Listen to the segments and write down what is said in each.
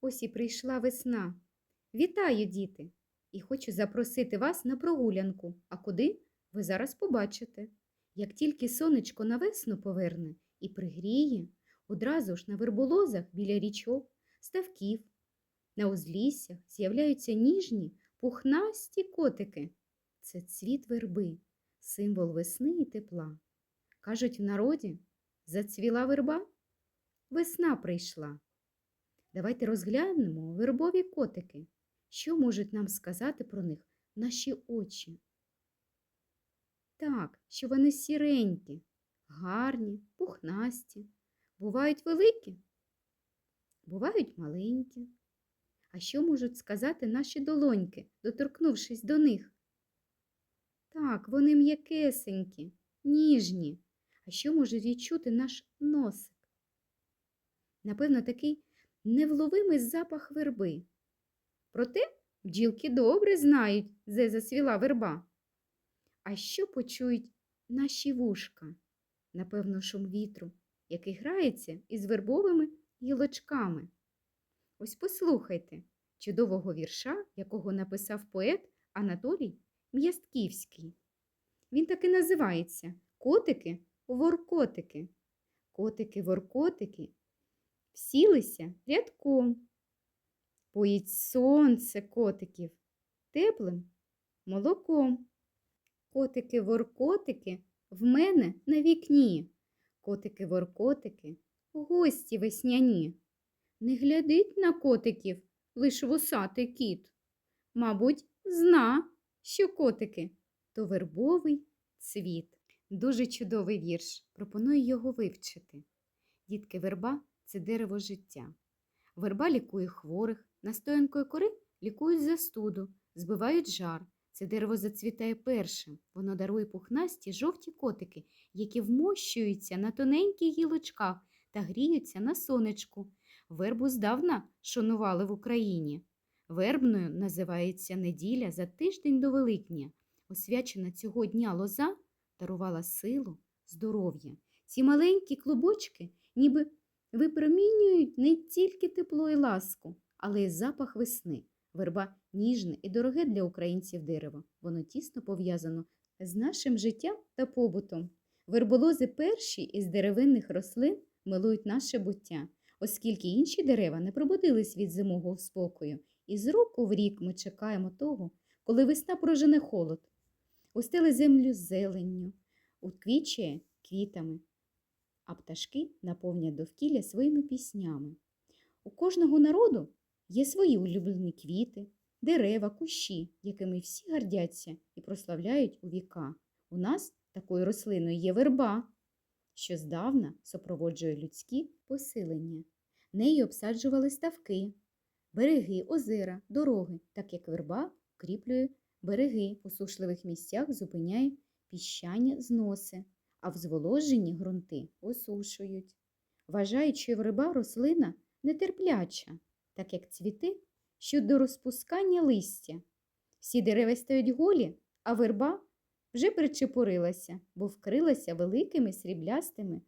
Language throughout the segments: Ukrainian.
Ось і прийшла весна. Вітаю, діти! І хочу запросити вас на прогулянку. А куди? Ви зараз побачите. Як тільки сонечко на весну поверне і пригріє, одразу ж на верболозах біля річок, ставків, на узліссях з'являються ніжні, пухнасті котики. Це цвіт верби, символ весни і тепла. Кажуть в народі, зацвіла верба, весна прийшла. Давайте розглянемо вербові котики. Що можуть нам сказати про них наші очі? Так, що вони сіренькі, гарні, пухнасті. Бувають великі, бувають маленькі. А що можуть сказати наші долоньки, доторкнувшись до них? Так, вони м'якесенькі, ніжні. А що може відчути наш носик? Напевно, такий невловимий запах верби. Проте бджілки добре знають, де засвіла верба. А що почують наші вушка? Напевно, шум вітру, який грається із вербовими гілочками. Ось послухайте чудового вірша, якого написав поет Анатолій М'ястківський. Він таки називається Котики-воркотики. Котики-воркотики всілися рядком. Поїть сонце котиків теплим молоком. Котики-воркотики в мене на вікні. Котики-воркотики гості весняні. Не глядить на котиків лиш вусатий кіт. Мабуть, зна, що котики то вербовий цвіт. Дуже чудовий вірш. Пропоную його вивчити. Дітки, верба це дерево життя. Верба лікує хворих, настоянкою кори лікують застуду, збивають жар. Це дерево зацвітає першим. Воно дарує пухнасті жовті котики, які вмощуються на тоненьких гілочках та гріються на сонечку. Вербу здавна шанували в Україні. Вербною називається неділя за тиждень до Великдня. Освячена цього дня лоза дарувала силу, здоров'я. Ці маленькі клубочки ніби випромінюють не тільки тепло і ласку, але й запах весни. Верба ніжне і дороге для українців дерево. Воно тісно пов'язано з нашим життям та побутом. Верболози перші із деревинних рослин милують наше буття, оскільки інші дерева не пробудились від зимового спокою. І з року в рік ми чекаємо того, коли весна прожене холод, устели землю зеленню, уквічує квітами, а пташки наповнять довкілля своїми піснями. У кожного народу є свої улюблені квіти, дерева, кущі, якими всі гордяться і прославляють у віка. У нас такою рослиною є верба, що здавна супроводжує людські посилення. Нею обсаджували ставки, береги, озера, дороги, так як верба укріплює береги, у сушливих місцях зупиняє піщання зноси, а в зволожені ґрунти осушують. Вважають, що верба рослина нетерпляча, так як цвіти щодо розпускання листя. Всі дерева стають голі, а верба вже причепурилася, бо вкрилася великими сріблястими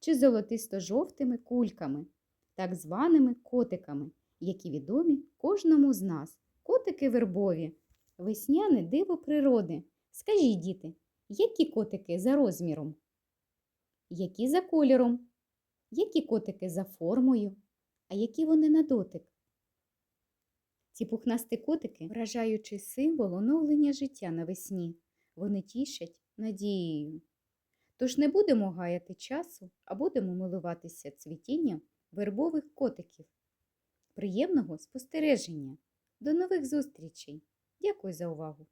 чи золотисто-жовтими кульками, так званими котиками, які відомі кожному з нас. Котики вербові, весняне диво природи. Скажіть, діти, які котики за розміром? Які за кольором? Які котики за формою? А які вони на дотик? Ці пухнасті котики, вражаючий символ оновлення життя навесні, вони тішать надією. Тож не будемо гаяти часу, а будемо милуватися цвітінням вербових котиків. Приємного спостереження! До нових зустрічей! Дякую за увагу!